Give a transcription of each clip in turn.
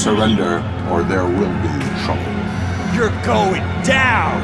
Surrender, or there will be trouble. You're going down!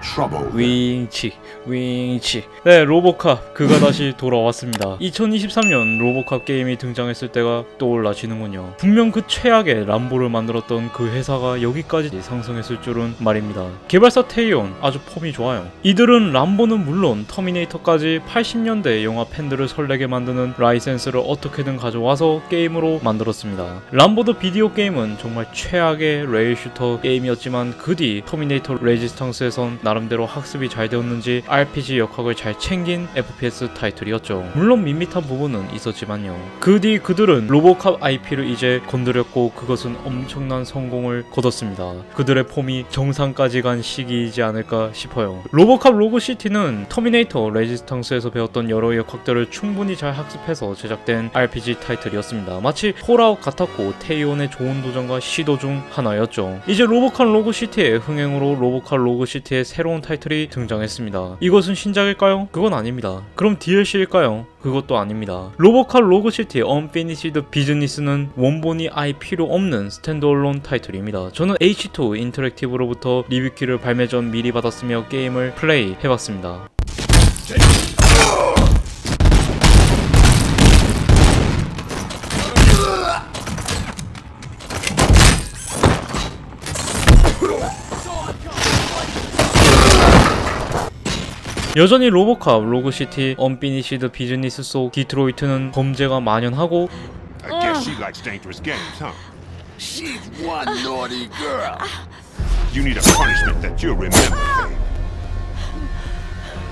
Trouble. 윙치 윙치. 네 로보캅. 그가 다시 돌아왔습니다. 2023년 로보캅 게임이 등장했을 때가 떠올라지는군요. 분명 그 최악의 람보를 만들었던 그 회사가 여기까지 상승했을 줄은 말입니다. 개발사 테이온 아주 폼이 좋아요. 이들은 람보는 물론 터미네이터까지 80년대 영화 팬들을 설레게 만드는 라이센스를 어떻게든 가져와서 게임으로 만들었습니다. 람보드 비디오 게임은 정말 최악의 레일 슈터 게임이었지만 그 뒤 터미네이터 레지스탕스에선 나름대로 학습이 잘 되었는지 RPG 역학을 잘 챙긴 FPS 타이틀이었죠. 물론 밋밋한 부분은 있었지만요. 그 뒤 그들은 로보캅 IP를 이제 건드렸고 그것은 엄청난 성공을 거뒀습니다. 그들의 폼이 정상까지 간 시기이지 않을까 싶어요. 로보캅 로그시티는 터미네이터 레지스탕스에서 배웠던 여러 역학들을 충분히 잘 학습해서 제작된 RPG 타이틀이었습니다. 마치 폴아웃 같았고 테이온의 좋은 도전과 시도 중 하나였죠. 이제 로보캅 로그시티의 흥행으로 로보캅 로그시티의 새로운 타이틀이 등장했습니다. 이것은 신작일까요? 그건 아닙니다. 그럼 DLC일까요? 그것도 아닙니다. 로보캅 로그시티 언피니시드 비즈니스는 원본이 아예 필요 없는 스탠드얼론 타이틀입니다. 저는 H2 인터랙티브로부터 리뷰키를 발매 전 미리 받았으며 게임을 플레이 해봤습니다. 여전히 로보캅, 로그시티, 언피니시드 비즈니스 속 디트로이트는 범죄가 만연하고 I guess she likes dangerous games, huh? She's one naughty girl. You need a punishment that you'll remember. Faye.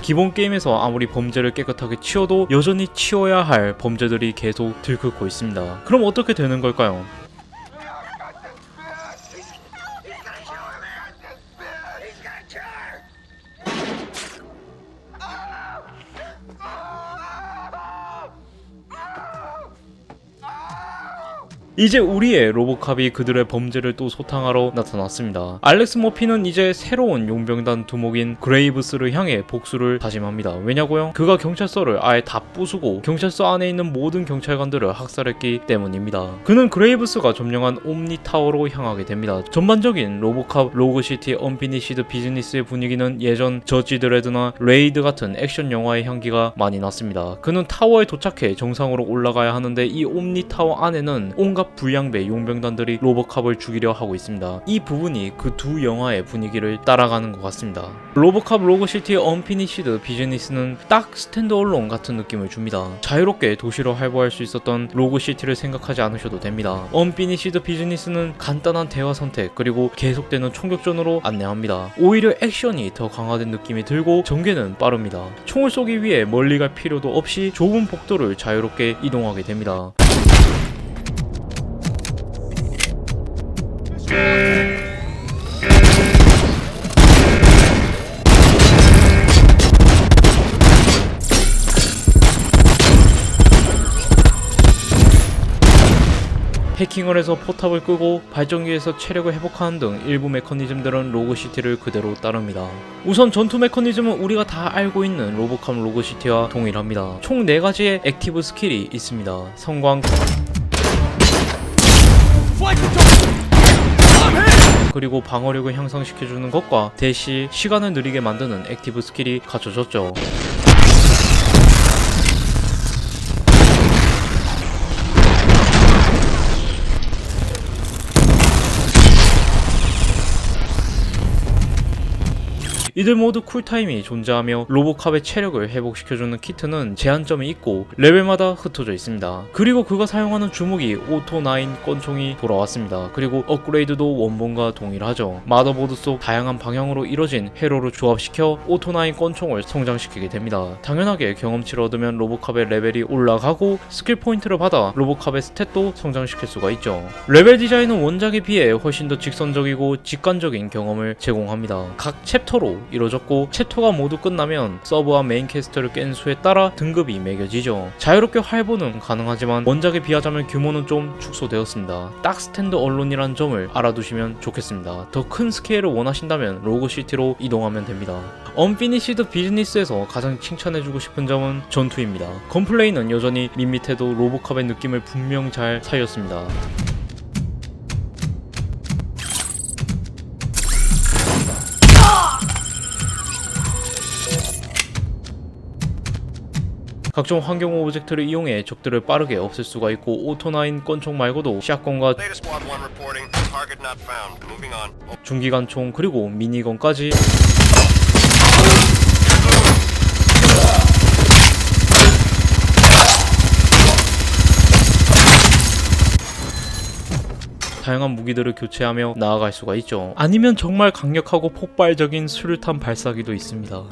기본 게임에서 아무리 범죄를 깨끗하게 치워도 여전히 치워야 할 범죄들이 계속 들끓고 있습니다. 그럼 어떻게 되는 걸까요? 이제 우리의 로보캅이 그들의 범죄를 또 소탕하러 나타났습니다. 알렉스 머피는 이제 새로운 용병단 두목인 그레이브스를 향해 복수를 다짐합니다. 왜냐고요? 그가 경찰서를 아예 다 부수고 경찰서 안에 있는 모든 경찰관들을 학살했기 때문입니다. 그는 그레이브스가 점령한 옴니 타워로 향하게 됩니다. 전반적인 로보캅 로그시티 언피니시드 비즈니스의 분위기는 예전 저지 드레드나 레이드 같은 액션 영화의 향기가 많이 났습니다. 그는 타워에 도착해 정상으로 올라가야 하는데 이 옴니 타워 안에는 온갖 불량배 용병단들이 로보캅을 죽이려 하고 있습니다. 이 부분이 그 두 영화의 분위기를 따라가는 것 같습니다. 로보캅 로그시티 언피니시드 비즈니스는 딱 스탠드얼론 같은 느낌을 줍니다. 자유롭게 도시로 활보할 수 있었던 로그시티를 생각하지 않으셔도 됩니다. 언피니시드 비즈니스는 간단한 대화 선택 그리고 계속되는 총격전으로 안내합니다. 오히려 액션이 더 강화된 느낌이 들고 전개는 빠릅니다. 총을 쏘기 위해 멀리 갈 필요도 없이 좁은 복도를 자유롭게 이동하게 됩니다. 해킹을 해서 포탑을 끄고 발전기에서 체력을 회복하는 등 일부 메커니즘들은 로그시티를 그대로 따릅니다. 우선 전투 메커니즘은 우리가 다 알고 있는 로보캅 로그시티와 동일합니다. 총 4가지의 액티브 스킬이 있습니다. 성광, 그리고 방어력을 향상시켜주는 것과 대시 시간을 느리게 만드는 액티브 스킬이 갖춰졌죠. 이들 모두 쿨타임이 존재하며 로보캅의 체력을 회복시켜주는 키트는 제한점이 있고 레벨마다 흩어져 있습니다. 그리고 그가 사용하는 주무기 오토9 권총이 돌아왔습니다. 그리고 업그레이드도 원본과 동일하죠. 마더보드 속 다양한 방향으로 이뤄진 회로를 조합시켜 오토9 권총을 성장시키게 됩니다. 당연하게 경험치를 얻으면 로보캅의 레벨이 올라가고 스킬 포인트를 받아 로보캅의 스탯도 성장시킬 수가 있죠. 레벨 디자인은 원작에 비해 훨씬 더 직선적이고 직관적인 경험을 제공합니다. 각 챕터로 이루어졌고 챕터가 모두 끝나면 서브와 메인 캐스트를 깬 수에 따라 등급이 매겨지죠. 자유롭게 활보는 가능하지만 원작에 비하자면 규모는 좀 축소되었습니다. 딱 스탠드 언론이란 점을 알아두시면 좋겠습니다. 더 큰 스케일을 원하신다면 로고시티로 이동하면 됩니다. 언피니시드 비즈니스에서 가장 칭찬해주고 싶은 점은 전투입니다. 건플레이는 여전히 밋밋해도 로보캅의 느낌을 분명 잘 살렸습니다. 각종 환경 오브젝트를 이용해 적들을 빠르게 없앨 수가 있고 오토나인 권총 말고도 샷건과 Data Squad 1 reporting. Target not found. Moving on. 중기관총 그리고 미니건까지 다양한 무기들을 교체하며 나아갈 수가 있죠. 아니면 정말 강력하고 폭발적인 수류탄 발사기도 있습니다.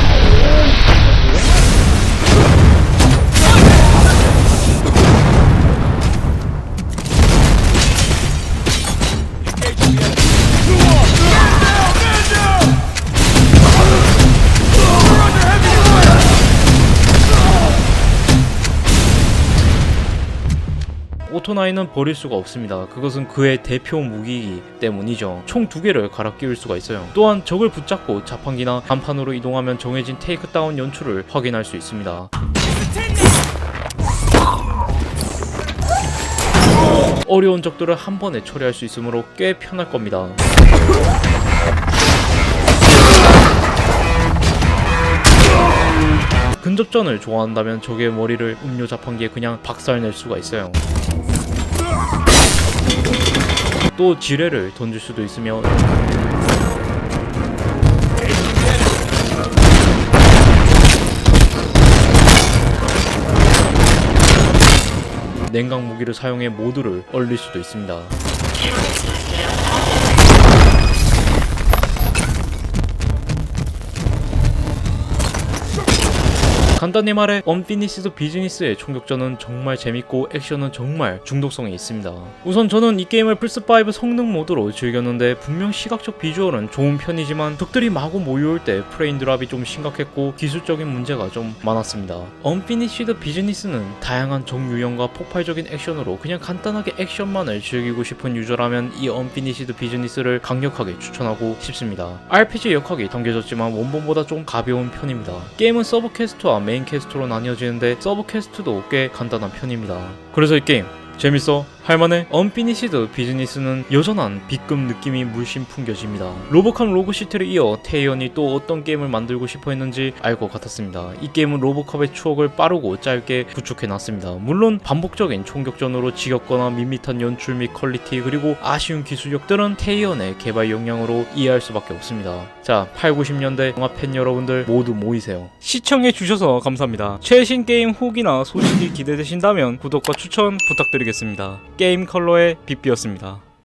오토나이는 버릴 수가 없습니다. 그것은 그의 대표 무기이기 때문이죠. 총 두 개를 갈아 끼울 수가 있어요. 또한 적을 붙잡고 자판기나 간판으로 이동하면 정해진 테이크다운 연출을 확인할 수 있습니다. 어려운 적들을 한 번에 처리할 수 있으므로 꽤 편할 겁니다. 근접전을 좋아한다면 적의 머리를 음료 자판기에 그냥 박살낼 수가 있어요. 또 지뢰를 던질 수도 있으며 냉각 무기를 사용해 모두를 얼릴 수도 있습니다. 간단히 말해 언피니시드 비즈니스의 총격전은 정말 재밌고 액션은 정말 중독성이 있습니다. 우선 저는 이 게임을 플스5 성능 모드로 즐겼는데 분명 시각적 비주얼은 좋은 편이지만 적들이 마구 모여올 때 프레임 드랍이 좀 심각했고 기술적인 문제가 좀 많았습니다. 언피니시드 비즈니스는 다양한 적 유형과 폭발적인 액션으로 그냥 간단하게 액션만을 즐기고 싶은 유저라면 이 언피니시드 비즈니스를 강력하게 추천하고 싶습니다. RPG 역학이 담겨졌지만 원본보다 좀 가벼운 편입니다. 게임은 서브 퀘스트와 메인 퀘스트로 나뉘어지는데 서브 퀘스트도 꽤 간단한 편입니다. 그래서 이 게임 재밌어? 할만해? 언피니시드 비즈니스는 여전한 B급 느낌이 물씬 풍겨집니다. 로보캅 로그시티를 이어 태연이 또 어떤 게임을 만들고 싶어 했는지 알 것 같았습니다. 이 게임은 로보캅의 추억을 빠르고 짧게 구축해놨습니다. 물론 반복적인 총격전으로 지겹거나 밋밋한 연출 및 퀄리티 그리고 아쉬운 기술력들은 태연의 개발 역량으로 이해할 수밖에 없습니다. 자, 8, 90년대 영화 팬 여러분들 모두 모이세요. 시청해주셔서 감사합니다. 최신 게임 후기나 소식이 기대되신다면 구독과 추천 부탁드리겠습니다. 게임 컬러의 빗비였습니다.